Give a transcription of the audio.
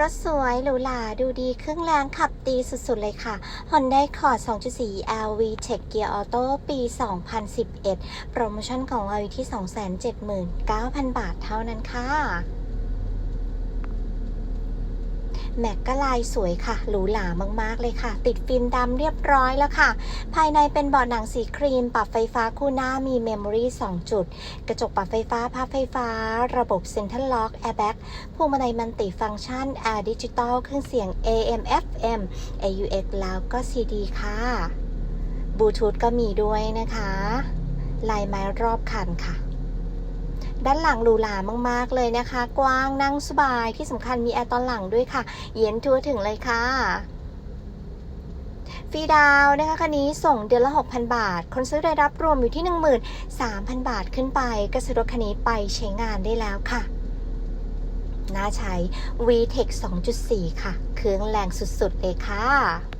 รถสวยหรูหราดูดีเครื่องแรงขับดีสุดๆเลยค่ะ Honda Accord 2.4 LV Tech Gear Auto ปี 2011 โปรโมชั่นของเราอยู่ที่ 279,000 บาทเท่านั้นค่ะ แม็กก็ลายสวยค่ะ หรูหรามากๆเลยค่ะ ติดฟิล์มดำเรียบร้อยแล้วค่ะ ภายในเป็นเบาะหนังสีครีม ปรับไฟฟ้าคู่หน้ามีเมมโมรี่2จุด กระจกปรับไฟฟ้าพับไฟฟ้า ระบบ Central Lock Airbag พวงมาลัยมันติฟังก์ชัน Air Digital เครื่องเสียง AM FM AUX แล้วก็ CD ค่ะบลูทูธก็มีด้วยนะคะ ลายไม้รอบคันค่ะ ด้านหลังหรูหรามาก ๆ เลยนะคะ กว้างนั่งสบายที่สำคัญมีแอร์ตอนหลังด้วยค่ะ เย็นทั่วถึงเลยค่ะฟรีดาวนะคะคันนี้ส่งเดือนละ 6,000 บาท คนซื้อได้รับรวมอยู่ที่ 13,000 บาทขึ้นไปก็ซื้อรถคันนี้ไปใช้งานได้แล้วค่ะ น่าใช้ VTEC 2.4 ค่ะ เครื่องแรงสุดๆเลยค่ะ